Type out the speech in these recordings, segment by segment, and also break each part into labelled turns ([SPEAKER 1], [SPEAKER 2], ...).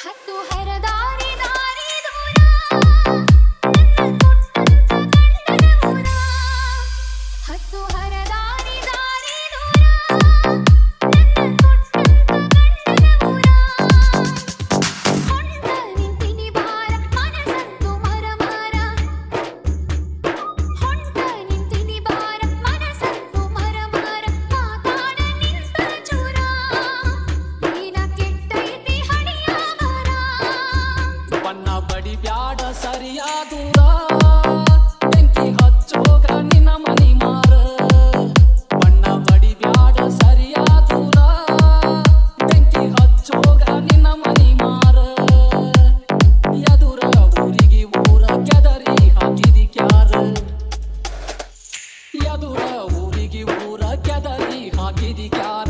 [SPEAKER 1] Aku ಊರಿಗೆ ಊರ ಕೆದಲಿ ಹಾಕಿದಿ ಕ್ಯಾರ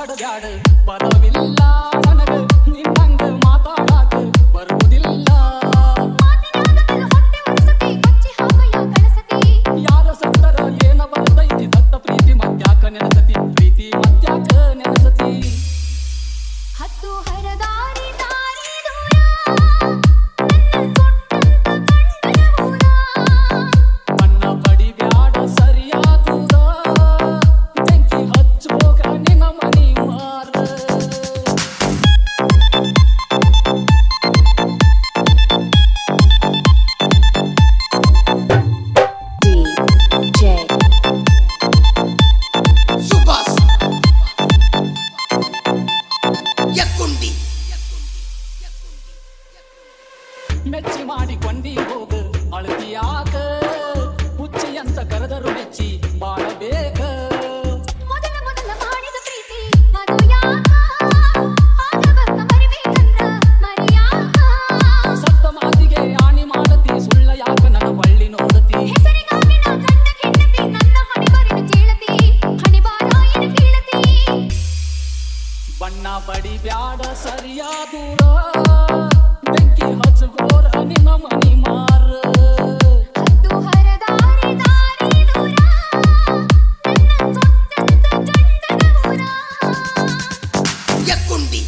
[SPEAKER 1] ತಡಬ್ಯಾಡು ಬರವಿಲ್ಲ ನನಗ ನಿನ್ನಂಗ ಮಾತಾಡಾಕ ಬರುವುದಿಲ್ಲ. ಯಾರ ಏನ ಬರ್ತೈತಿ ದತ್ತ ಪ್ರೀತಿ ಮತ್ತ್ಯಾಕ ಹಚ್ಚಿ ಬಾಳಬೇಕ ಸತ್ತ ಮಾತಿಗೆ ಬಡಿ ಬ್ಯಾಡ ಸರಿಯಾದೂರ. ಬೆಂಕಿ ಹಚ್ಚಗೋರ ನಿನ್ನ ಮನಿ
[SPEAKER 2] Kumbi.